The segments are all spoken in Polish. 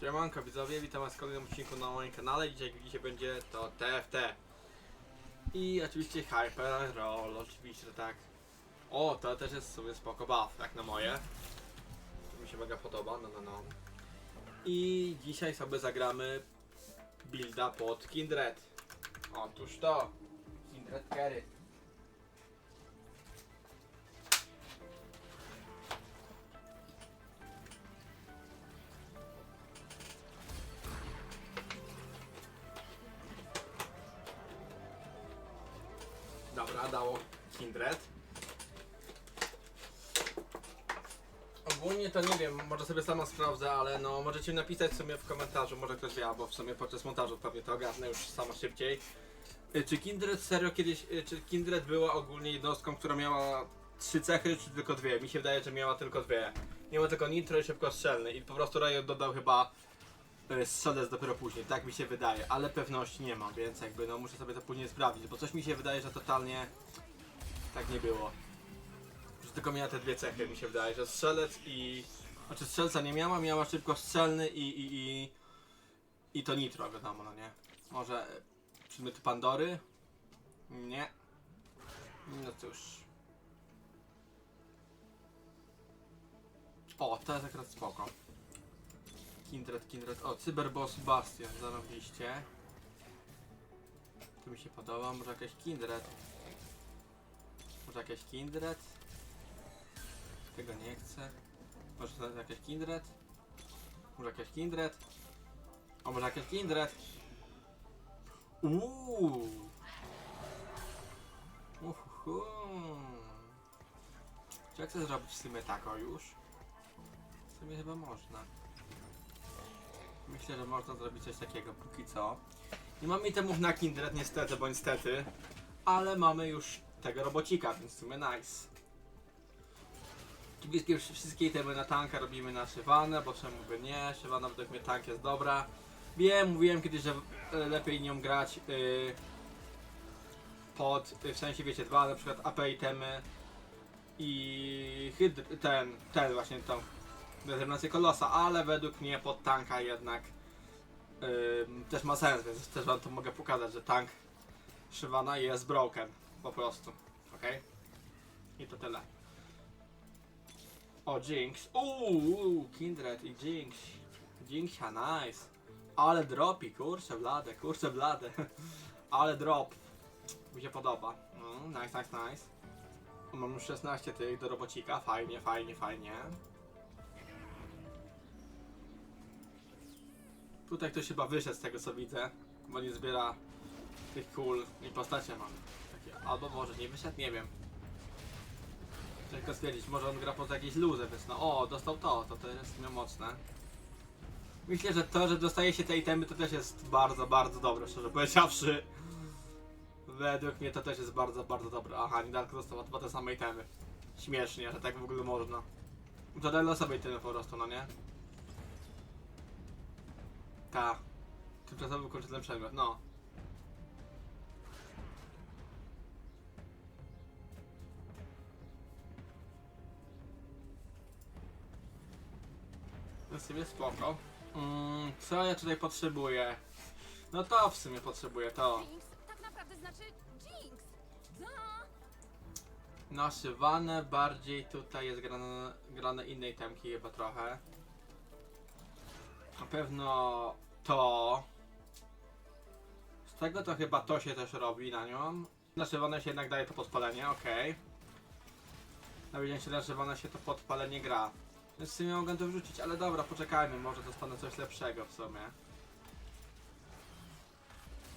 Siemanko widzowie, witam was w kolejnym odcinku na moim kanale. Dzisiaj, dzisiaj będzie to TFT. I oczywiście Hyper Roll, oczywiście tak. O, to też jest sobie spoko buff, jak na moje. To mi się mega podoba, no no no. I dzisiaj sobie zagramy builda pod Kindred. Otóż to, Kindred Carry. Dało Kindred. Ogólnie to nie wiem, może sobie sama sprawdzę, ale no możecie napisać sobie w komentarzu, może ktoś wie, albo w sumie podczas montażu pewnie to ogarnę już sama szybciej. Y, Czy Kindred serio kiedyś, y, czy Kindred była ogólnie jednostką, która miała trzy cechy, czy tylko dwie? Mi się wydaje, że miała tylko dwie. Ma tylko nitro i szybko strzelny i po prostu Riot dodał chyba strzelec dopiero później, tak mi się wydaje, ale pewności nie mam, więc jakby no muszę sobie to później sprawdzić, bo coś mi się wydaje, że totalnie tak nie było. Że tylko miała te dwie cechy, mi się wydaje, że strzelec i... Znaczy strzelca nie miała, miała szybko strzelny i, i, i, i to nitro, wiadomo, no nie. Może e, przedmioty Pandory? Nie. No cóż. O, to jest akurat spoko. Kindred, Kindred. O, Cyberboss Bastion, zarobiście. To mi się podoba. Może jakaś Kindred. Może jakaś Kindred? Tego nie chcę. Może to jakaś Kindred? Może jakaś Kindred? O, może jakaś Kindred? Uuu. Uhuhu. Czy jak chcę zrobić w sumie tako już? W sumie chyba można. Myślę, że można zrobić coś takiego póki co. Nie mamy itemów na Kindred niestety, bo niestety. Ale mamy już tego robocika, więc w sumie nice. Wszystkie, wszystkie itemy na tanka robimy na Szywanę, bo czemu by nie? Szywana według mnie tank jest dobra. Wiem, mówiłem kiedyś, że e, lepiej nią grać y, pod, w sensie wiecie, dwa na przykład AP itemy i hydr, ten, ten właśnie tą determinację kolosa, ale według mnie pod tanka jednak y, też ma sens, więc też wam to mogę pokazać, że tank Szywana jest broken, po prostu, ok? I to tyle. O, Jinx. Uuu, Kindred i Jinx. Jinxia, nice. Ale dropi, kurczę blade, kurczę blade. Ale drop. Mi się podoba. Mm, nice, nice, nice. Mam już 16 tych do robocika, fajnie, fajnie, fajnie. Tutaj ktoś chyba wyszedł z tego co widzę, bo nie zbiera tych kul i postacie mam. Takie, albo może nie wyszedł, nie wiem. Ciężko stwierdzić, może on gra poza jakieś luzy, więc no o, dostał to, to to jest mocne. Myślę, że to, że dostaje się te itemy to też jest bardzo, bardzo dobre, szczerze powiedziawszy. Według mnie to też jest bardzo, bardzo dobre. Aha, Nidalko dostał dwa te same itemy. Śmiesznie, że tak w ogóle można. Daje sobie itemy po prostu, no nie? Ta. Tymczasowy wykończony przedmiot, no. To w sumie spoko. Mm, co ja tutaj potrzebuję? No to w sumie potrzebuję to. Jinx tak naprawdę znaczy Jinx. Da. Naszywane bardziej tutaj jest grane, grane innej temki chyba trochę. Na pewno to. Z tego to chyba to się też robi na nią. Naszywane się jednak daje to podpalenie, okej. Na się naszywane się to podpalenie gra. Więc w sumie mogę to wrzucić, ale dobra, poczekajmy, może dostanę coś lepszego w sumie.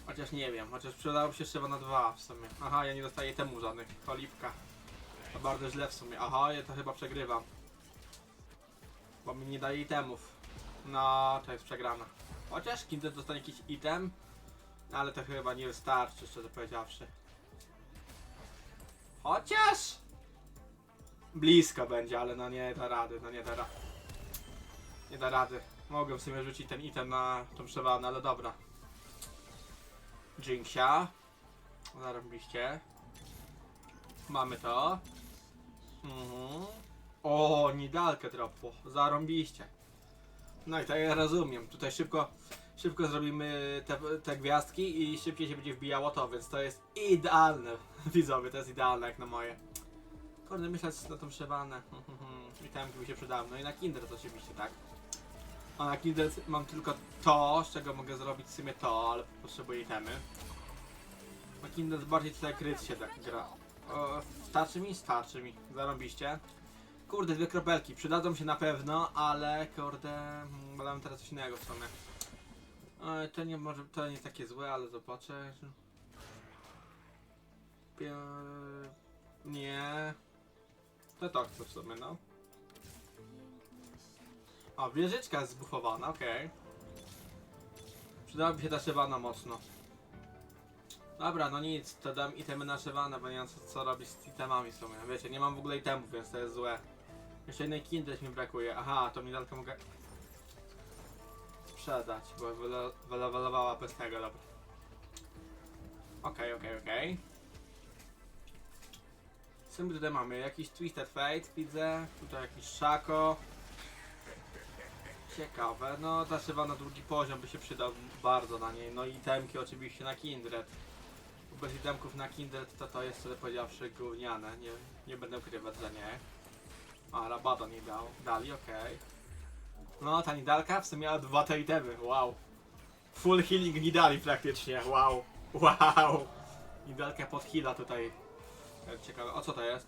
Chociaż nie wiem, chociaż przydałoby się trzeba na dwa w sumie. Aha, ja nie dostaję temu żadnych. Cholipka. To bardzo źle w sumie. Aha, ja to chyba przegrywam. Bo mi nie daje itemów. No, to jest przegrana. Chociaż kiedy dostanie jakiś item, ale to chyba nie wystarczy, szczerze powiedziawszy. Chociaż! Blisko będzie, ale no nie da rady, no nie da rady. Nie da rady. Mogę w sumie rzucić ten item na tą przewanę, ale dobra. Jinxia. Zarobiliście. Mamy to. Mhm. O, nidalkę dropło. Zarąbiście. No i tak ja rozumiem. Tutaj szybko, szybko zrobimy te, te gwiazdki i szybciej się będzie wbijało to, więc to jest idealne. Widzowie, to jest idealne jak na moje. Kurde, myśleć na tą szewanę. I tam mi się przydały. No i na Kindred oczywiście, tak. A na Kindred mam tylko to, z czego mogę zrobić w sumie to, ale potrzebuję itemy. Na Kindred bardziej tutaj kryt się tak gra. O, starczy mi? Starczy mi. Zarąbiście. Kurde, dwie kropelki. Przydadzą się na pewno, ale kurde, wolałem teraz coś innego w sumie. Oj, to nie może, to nie jest takie złe, ale zobaczę. Nie. To to chcę w sumie, no. O, wieżyczka jest zbufowana, okej. Przydałaby się ta szywana mocno. Dobra, no nic, to dam itemy na szywane, bo nie wiem co, co robić z itemami w sumie. Wiecie, nie mam w ogóle itemów, więc to jest złe. Jeszcze jednej kindred mi brakuje. Aha, to medalkę mogę sprzedać, bo wyle- wylewelowała bez tego, dobra. Okej, okej, okej. Co my tutaj mamy? Jakiś Twisted Fate widzę, tutaj jakiś Szako. Ciekawe, no ta szyba na drugi poziom by się przydał bardzo na niej, no i itemki oczywiście na Kindred. Bez itemków na Kindred to to jest, szczerze powiedziawszy, gówniane, nie, nie będę ukrywać, że nie. A, rabata nie dał, dali, okej. No, ta Nidalka w sumie miała dwa te itemy, wow. Full healing Nidali praktycznie, wow. Wow. Nidalka pod heala tutaj. E, Ciekawe, o co to jest?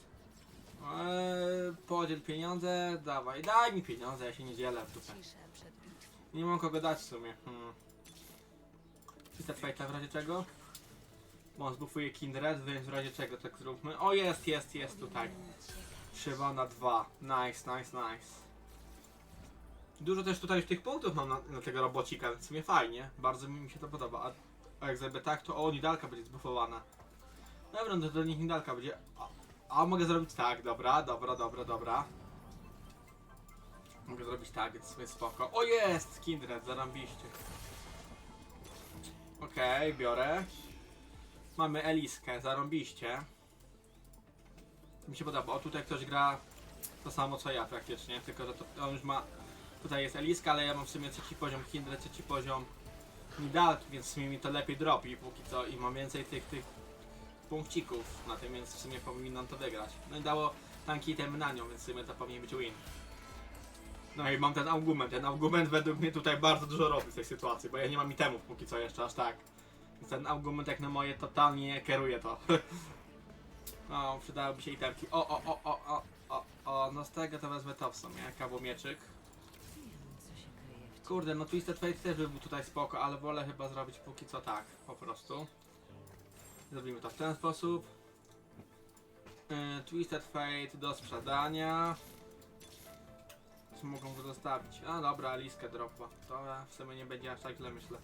Eee, podziel pieniądze, dawaj, daj mi pieniądze, ja się nie dzielę tutaj. Ciszę przed bitwą. Nie mam kogo dać w sumie. Hmm. Czysta fajta w razie czego? Bo on zbufuje Kindred, więc w razie czego tak zróbmy. O jest, jest, jest tutaj. Trzeba na dwa. Nice, nice, nice. Dużo też tutaj już tych punktów mam na, na tego robocika, więc w sumie fajnie. Bardzo mi się to podoba. A, a jak zrobię tak, to o, Nidalka będzie zbufowana. Dobra, no to do nich Nidalka będzie... A, a mogę zrobić tak, dobra, dobra, dobra, dobra. Mogę zrobić tak, więc sobie spoko. O jest! Kindred, zarąbiście. Okej, biorę. Mamy Eliskę, zarąbiście. Mi się podoba. O, tutaj ktoś gra to samo co ja praktycznie, tylko że to, on już ma... Tutaj jest Eliska, ale ja mam w sumie trzeci poziom Kindred, trzeci poziom Nidalki, więc w sumie mi to lepiej dropi póki co i mam więcej tych, tych punkcików na tym, więc w sumie powinnam to wygrać. No i dało tanki item na nią, więc w sumie to powinien być win. No i mam ten argument. Ten argument według mnie tutaj bardzo dużo robi w tej sytuacji, bo ja nie mam itemów póki co jeszcze aż tak. Więc ten argument jak na moje totalnie kieruje to. o, przydałyby się itemki. O, o, o, o, o, o, o, no z tego to wezmę to w sumie. Kryje w Kurde, no Twisted Fate też by był tutaj spoko, ale wolę chyba zrobić póki co tak, po prostu. Zrobimy to w ten sposób. Yy, Twisted Fate do sprzedania. Co mogą go zostawić? A dobra, liskę dropła. To w sumie nie będzie aż tak źle myślę.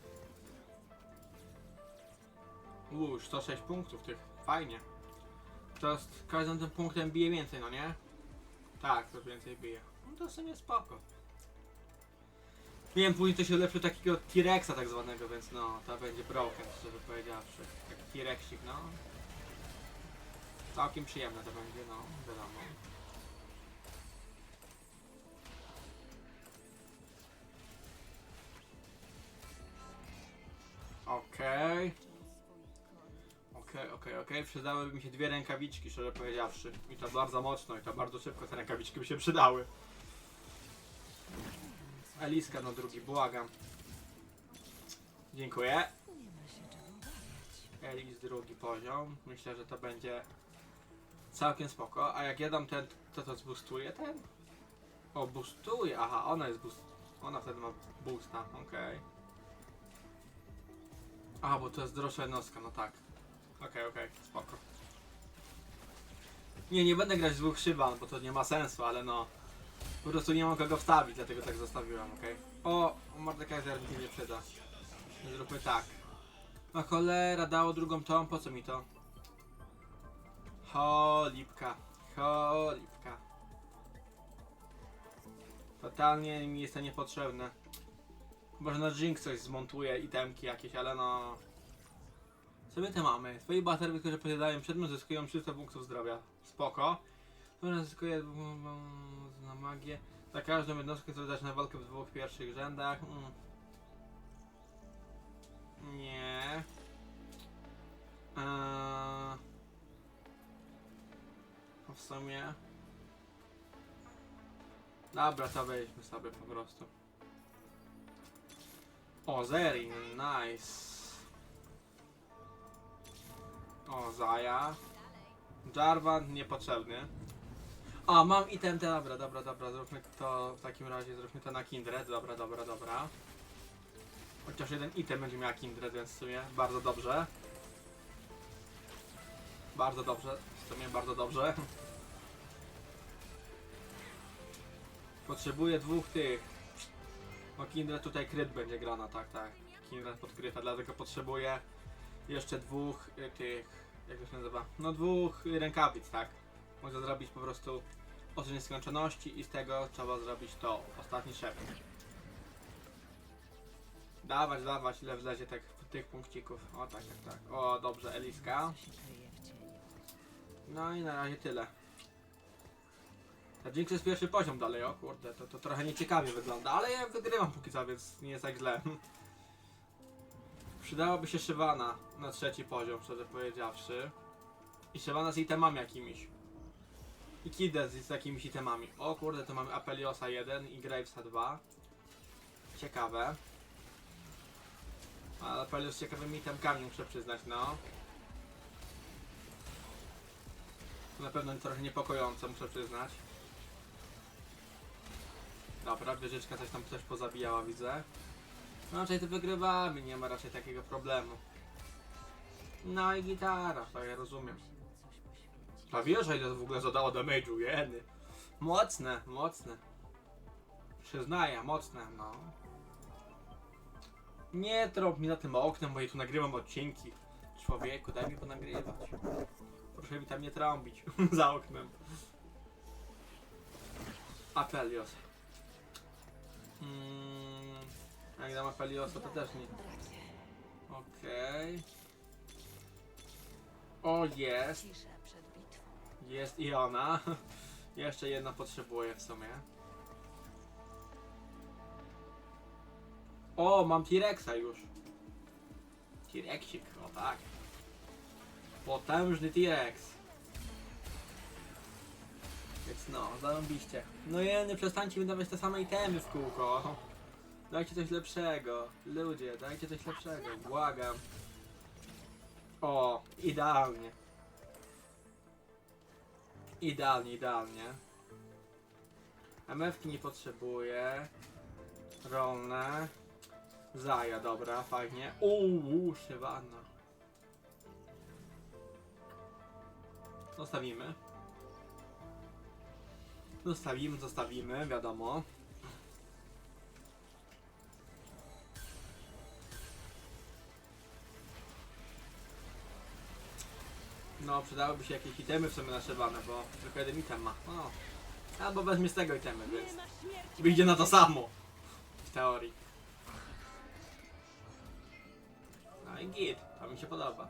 Uuu, 106 punktów tych. Fajnie. To z każdym tym punktem bije więcej, no nie? Tak, to więcej bije. No to w sumie spoko. Wiem, później to się ulepszy takiego T-Rexa tak zwanego, więc no, to będzie broken, szczerze powiedziawszy. Taki T-Rexik, no. Całkiem przyjemne to będzie, no, wiadomo. Okej. Okej, okej, okej. Przydałyby mi się dwie rękawiczki, szczerze powiedziawszy. I to bardzo mocno, i to bardzo szybko te rękawiczki by się przydały. Eliska na drugi, błagam. Dziękuję. Elis drugi poziom. Myślę, że to będzie całkiem spoko. A jak ja dam ten, to to zboostuje ten? O, boostuje. Aha, ona jest boost. Ona wtedy ma boosta, okej. Aha, bo to jest droższa jednostka, no tak. Okej, okej, spoko. Nie, nie będę grać z dwóch szyban, bo to nie ma sensu, ale no. Po prostu nie mam kogo wstawić, dlatego tak zostawiłem, okej? O, Mordekaiser mi się nie przyda. Zróbmy tak. No cholera, dało drugą tą, po co mi to? Cholipka, cholipka. Totalnie mi jest to niepotrzebne. Może na Jinx coś zmontuje, itemki jakieś, ale no... Te mamy? Twoi baterie, które posiadają przedmiot zyskują 300 punktów zdrowia. Spoko. Dobra, zyskuje na magię. Za każdą jednostkę, która zaczyna walkę w dwóch pierwszych rzędach. Mm. Nie. Eee. W sumie. Dobra, to weźmy sobie po prostu. O, nice. O, Zaja. Jarvan niepotrzebny. A, mam item, te, dobra, dobra, dobra, zróbmy to w takim razie, zróbmy to na Kindred, dobra, dobra, dobra. Chociaż jeden item będzie miała Kindred, więc w sumie bardzo dobrze. Bardzo dobrze, w sumie bardzo dobrze. Potrzebuję dwóch tych. No Kindred tutaj kryt będzie grana, tak, tak. Kindred podkryta, dlatego potrzebuję jeszcze dwóch y, tych, jak to się nazywa? No dwóch rękawic, tak. Mogę zrobić po prostu oczy nieskończoności i z tego trzeba zrobić to, ostatni szept. Dawać, dawać, ile wlezie tak, tych punkcików. O tak, tak, tak. O, dobrze, Eliska. No i na razie tyle. Ta Jinx jest pierwszy poziom dalej, o kurde, to, to trochę nieciekawie wygląda, ale ja wygrywam póki co, więc nie jest tak źle. Przydałaby się Shyvana na trzeci poziom, szczerze powiedziawszy. I Shyvana z itemami jakimiś. I Kides z jakimiś itemami. O kurde, to mamy Apeliosa 1 i Gravesa 2. Ciekawe. Ale Apelios z ciekawymi itemkami, muszę przyznać, no. To na pewno trochę niepokojące, muszę przyznać. Dobra, wieżyczka coś tam też pozabijała, widzę. No raczej to wygrywamy, nie ma raczej takiego problemu. No i gitara, tak ja rozumiem. Ta wieża ile w ogóle zadała damage'u, jeny. Mocne, mocne. Przyznaję, mocne, no. Nie trąb mi na tym oknem, bo ja tu nagrywam odcinki. Człowieku, daj mi ponagrywać. Proszę mi tam nie trąbić za oknem. Apelios. Mm, jak dam Apeliosa, to też nie. Okej. O, jest. Jest i ona. Jeszcze jedna potrzebuję w sumie. O, mam T-Rexa już. T-Rexik, o tak. Potężny T-Rex. Więc no, zarąbiście. No jeny, przestańcie mi te same itemy w kółko. Dajcie coś lepszego. Ludzie, dajcie coś lepszego. Błagam. O, idealnie. Idealnie, idealnie. MF-ki nie potrzebuję. Rolne. Zaja, dobra, fajnie. Uuu, Szywana. Zostawimy. Zostawimy, zostawimy, wiadomo. No, przydałyby się jakieś itemy w sumie naszywane, bo tylko jeden item ma. No. Albo weźmie z tego itemy, więc wyjdzie na to samo. W teorii. No i git, to mi się podoba.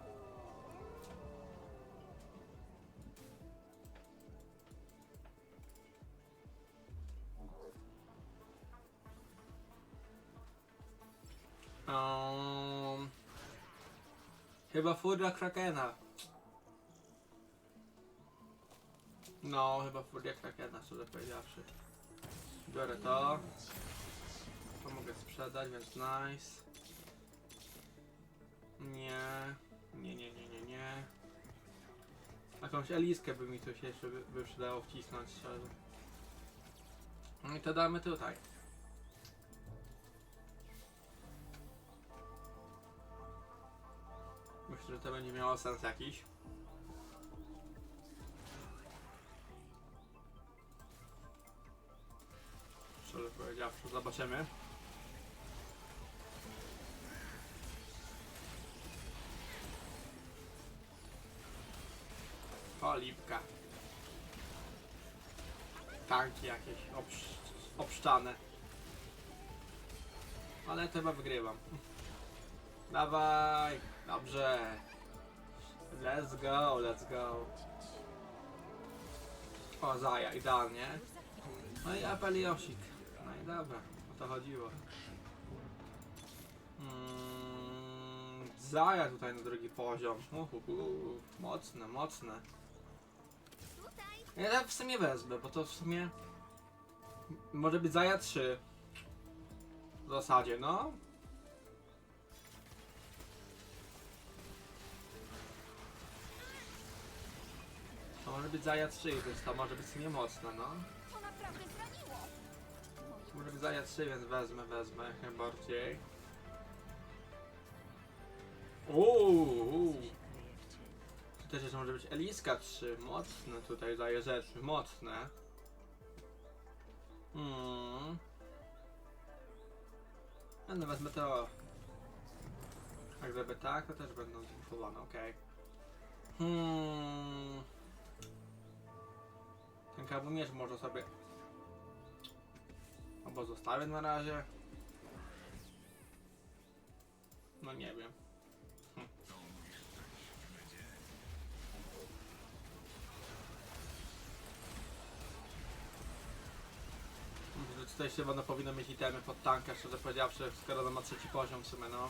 Um, chyba furia Krakena. No, chyba furia Krakena, szczerze powiedziawszy. Biorę to. To mogę sprzedać, więc nice. Nie. Nie, nie, nie, nie, nie. Jakąś eliskę by mi tu się jeszcze by, by przydało wcisnąć, szczerze. No i to damy tutaj. Myślę, że to będzie miało sens jakiś. Zobaczymy. O, lipka. Tanki jakieś obsz obszczane. Ale chyba wygrywam. Dawaj! Dobrze. Let's go, let's go. O, Zaja, idealnie. No i Apeliosik. Dobra, o to chodziło. Mm, Zaja tutaj na drugi poziom. Uhuhu, mocne, mocne. Ja w sumie wezmę, bo to w sumie może być Zaja 3. W zasadzie, no. To może być Zaja 3, więc to może być mocne, no. Zaja 3, więc wezmę, wezmę jak najbardziej. Uuu, tu też jeszcze może być Eliska 3, mocne tutaj daje rzeczy, mocne. Hmm. A no wezmę to. Jak żeby tak, to też będą zbufowane, okej. Hmm. Ten kabumierz może sobie Albo zostawię na razie. No nie wiem. Hm. Myślę, że tutaj się powinno mieć itemy pod tankę, szczerze powiedziawszy, skoro to ma trzeci poziom w sumie, no.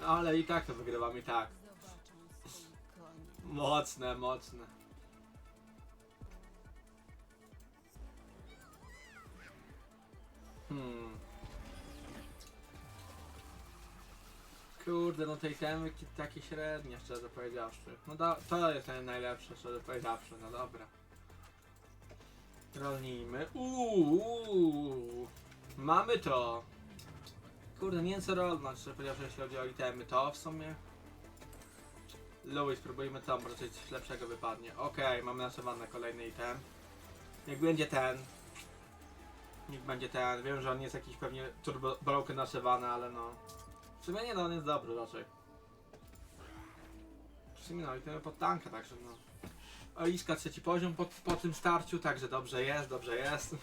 No ale i tak to wygrywam, i tak. Mocne, mocne. Hmm. Kurde, no tej temy ki- takie średnie, szczerze powiedziawszy. No da, to jest naj- najlepsze, szczerze powiedziawszy, no dobra. Rolnijmy. Uuu, mamy to. Kurde, nie wiem co rolnąć, szczerze powiedziawszy, jeśli chodzi o itemy. To w sumie... Louis, spróbujmy to, może coś lepszego wypadnie. Okej, mamy nasze wanne kolejny item. Jak będzie ten. Niech będzie ten. Wiem, że on jest jakiś pewnie turbo broken naszywany, ale no. W sumie nie, no on jest dobry raczej. W sumie no, idziemy pod tankę, także no. Oliska trzeci poziom po, po tym starciu, także dobrze jest, dobrze jest.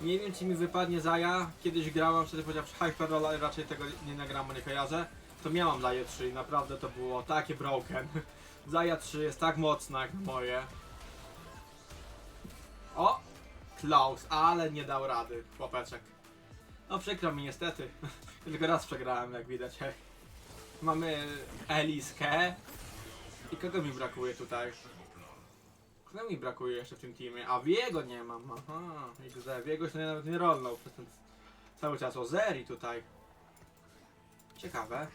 Nie wiem czy mi wypadnie Zaja. Kiedyś grałem, wtedy powiedziawszy Hyperroll, ale raczej tego nie nagram, bo nie kojarzę. To miałam Zaję 3 i naprawdę to było takie broken. Zaja 3 jest tak mocna jak moje. Klaus, ale nie dał rady, chłopeczek. No przykro mi niestety. Tylko raz przegrałem, jak widać. Mamy Eliskę. I kogo mi brakuje tutaj? Kogo mi brakuje jeszcze w tym teamie? A Wiego nie mam. Aha, XD. Wiego się nawet nie rolnął przez ten cały czas. O Zeri tutaj. Ciekawe.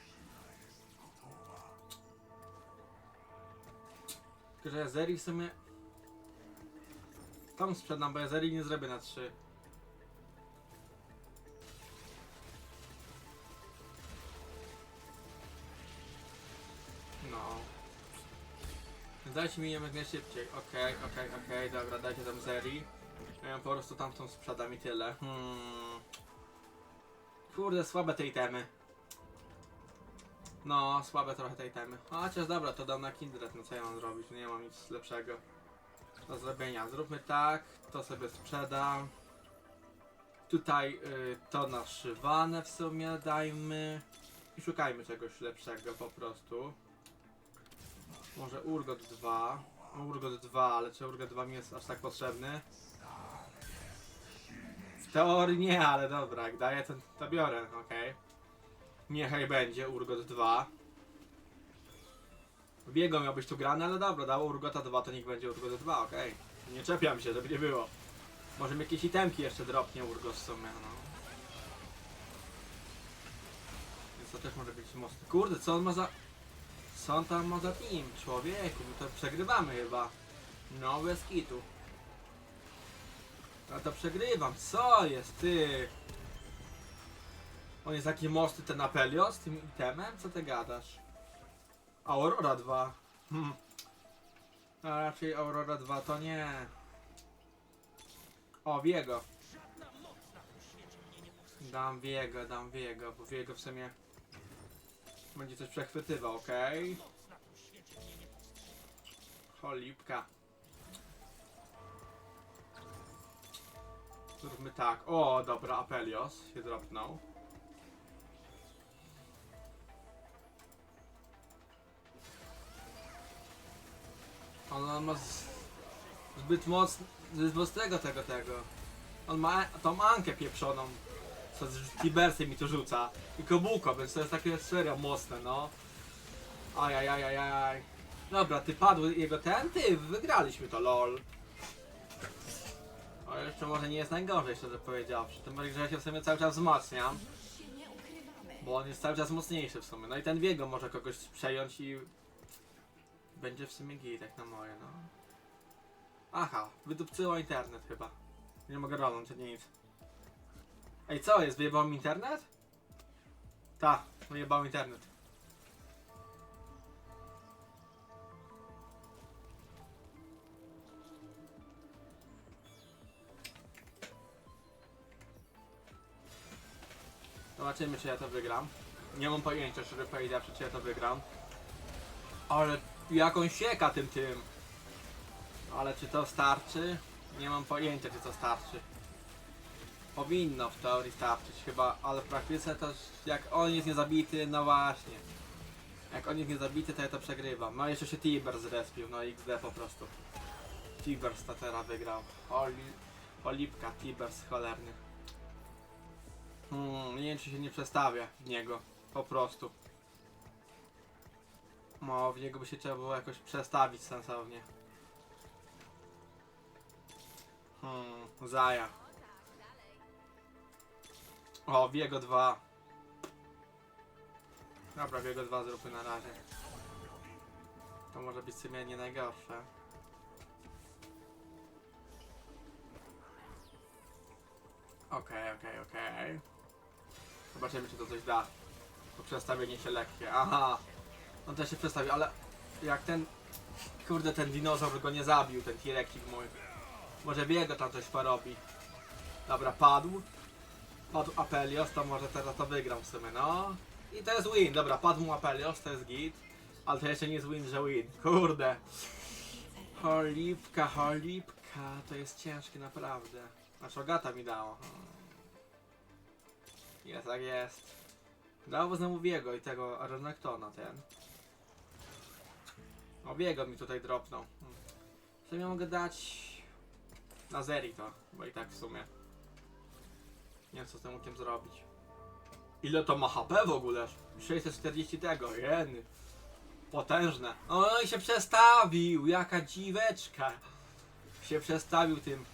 Tylko, że ja Zeri w sumie... Tam sprzedam, bo ja Zeri nie zrobię na 3. No. Dajcie mi jak najszybciej. Okej, okej, okej, dobra, dajcie tam Zeri. Ja ją po prostu tamtą sprzedam i tyle. Hmm. Kurde, słabe te itemy. No, słabe trochę te itemy. Chociaż dobra, to dam na Kindred, no co ja mam zrobić? Nie mam nic lepszego do zrobienia. Zróbmy tak, to sobie sprzedam. Tutaj y, to naszywane w sumie dajmy. I szukajmy czegoś lepszego po prostu. Może Urgot 2. Urgot 2, ale czy Urgot 2 mi jest aż tak potrzebny? W teorii nie, ale dobra, jak daję to, to biorę, okej. Niechaj będzie Urgot 2. Biego miał być tu grany, ale dobra, dało Urgota 2, to niech będzie Urgot 2, okej. Nie czepiam się, żeby nie było. Może mi jakieś itemki jeszcze dropnie Urgot w sumie, no. Więc to też może być mocne. Kurde, co on ma za... Co on tam ma za team? Człowieku, my to przegrywamy chyba. No, bez kitu. Ja to przegrywam, co jest, ty? On jest taki mocny ten Apelio z tym itemem? Co ty gadasz? Aurora 2. Hmm. A raczej Aurora 2 to nie. O, Wiego. Dam Wiego, dam Wiego, bo Wiego w sumie będzie coś przechwytywał, okej? Cholipka. Zróbmy tak. O, dobra, Apelios się dropnął. On, ma zbyt mocno, zbyt mocnego tego, tego. On ma tą Ankę pieprzoną, co z Tibersem mi tu rzuca. I Kobuko, więc to jest takie serio mocne, no. Ajajajajaj. Dobra, ty padł jego ten, ty, wygraliśmy to, lol. O, jeszcze może nie jest najgorzej, szczerze powiedziawszy. Tym bardziej, że ja się w sumie cały czas wzmacniam. Bo on jest cały czas mocniejszy w sumie. No i ten Wiego może kogoś przejąć i... Będzie w sumie gitek na moje, no. Aha, wydupcyło internet chyba. Nie mogę rolnąć, czy nic. Ej, co jest? Wyjebał mi internet? Tak, wyjebał internet. Zobaczymy, czy ja to wygram. Nie mam pojęcia, szczerze powiedziawszy, czy ja to wygram. Ale jak on sieka tym tym. Ale czy to starczy? Nie mam pojęcia, czy to starczy. Powinno w teorii starczyć chyba, ale w praktyce to jak on jest niezabity, no właśnie. Jak on jest niezabity, to ja to przegrywam. No jeszcze się Tiber zrespił, no XD po prostu. Tibers ta teraz wygrał. Oli... Olipka, Tibers cholerny. Hmm, nie wiem czy się nie przestawia w niego. Po prostu. No, w niego by się trzeba było jakoś przestawić sensownie. Hmm, Zaja. O, Wiego 2. Dobra, Wiego 2 zróbmy na razie. To może być w nie najgorsze. Okej, okej, okej. Zobaczymy, czy to coś da. To przestawienie się lekkie. Aha! On też się przestawił, ale jak ten. Kurde, ten dinozaur go nie zabił, ten T-Rexik mój. Może Wiego tam coś porobi. Dobra, padł. Padł Apelios, to może teraz to wygram w sumie, no. I to jest win, dobra, padł mu Apelios, to jest git. Ale to jeszcze nie jest win, że win. Kurde. Cholipka, cholipka, to jest ciężkie naprawdę. Aż Ogata mi dało. Jest, tak jest. Dało znowu Wiego i tego Renektona ten. O, Wiego mi tutaj dropnął. Hmm. Co ja mogę dać na Zeri to, bo i tak w sumie. Nie wiem co z tym łukiem zrobić. Ile to ma HP w ogóle? 640 tego, jeny. Potężne. O i się przestawił, jaka dziweczka. Się przestawił tym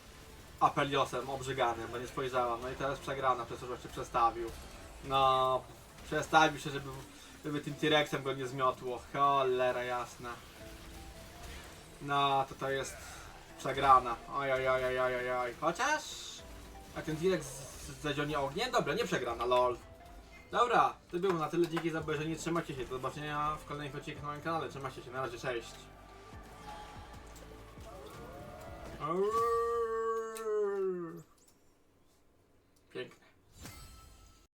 Apeliosem obrzyganym, bo nie spojrzałam. No i teraz przegrana przez to, że się przestawił. No, przestawił się, żeby, żeby tym T-Rexem go nie zmiotło. Cholera jasna. No, to to jest przegrana. Ajajajajajaj. Chociaż... A ten T-Rex zadzionie ogniem? Dobra, nie przegrana, lol. Dobra, to było na tyle. Dzięki za obejrzenie. Trzymajcie się. Do zobaczenia w kolejnych odcinkach na moim kanale. Trzymajcie się. Na razie, cześć. Piękne.